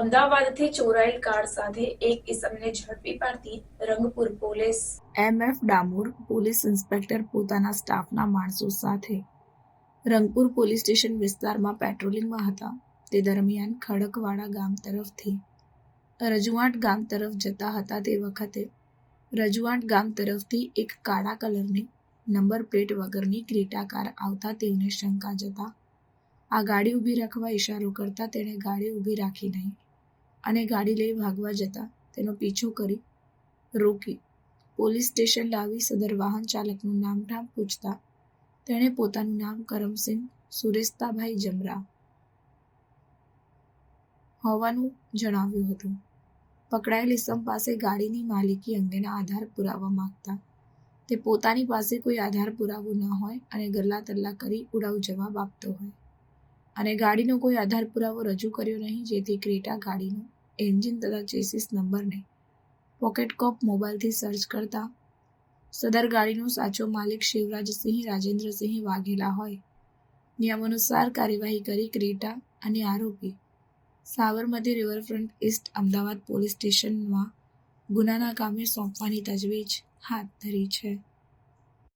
અમદાવાદથી ચોરાયેલ કાર સાથે એક ઇસમને ઝડપી પાડતી Rangpur police. MF Damor police inspector પોતાના સ્ટાફના માણસો સાથે રંગપુર પોલીસ સ્ટેશન વિસ્તારમાં પેટ્રોલિંગમાં હતા. તે દરમિયાન ખડકવાડા ગામ તરફથી રજવાટ ગામ તરફ જતા હતા તે વખતે રજવાટ ગામ તરફથી એક કાળા કલરની નંબર પ્લેટ વગરની ક્રેટા કાર આવતા તેમને શંકા જતા આ ગાડી ઊભી રાખવા ઈશારો કરતા તેણે ગાડી ઊભી રાખી નહીં. અને ગાડી લઈ ભાગવા જતા તેનો પીછો કરી રોકી. પોલીસ સ્ટેશન લાવી સદર વાહન ચાલકનું નામ ઠામ પૂછતા તેણે પોતાનું નામ કરમસિંહ સુરેશતાભાઈ જમરા હોવાનું જણાવ્યું હતું. પકડાયેલ ઇસમ પાસે ગાડીની માલિકી અંગેના આધાર પુરાવા માંગતા. તે પોતાની પાસે કોઈ આધાર પુરાવો ન હોય અને ગલ્લા તલ્લા કરી ઉડાવ જવાબ આપતો હોય. અને ગાડીનો કોઈ આધાર પુરાવો રજૂ કર્યો નહીં, જેથી ક્રેટા ગાડીનું એન્જિન તથા ચેસિસ નંબરને પોકેટ કોપ મોબાઈલથી સર્ચ કરતા સદર ગાડીનો સાચો માલિક શિવરાજસિંહ રાજેન્દ્રસિંહ વાઘેલા હોય. નિયમાનુસાર કાર્યવાહી કરી ક્રેટા અને આરોપી Sabarmati riverfront east Ahmedabad police સ્ટેશનમાં ગુનાના કામે સોંપવાની તજવીજ હાથ ધરી છે.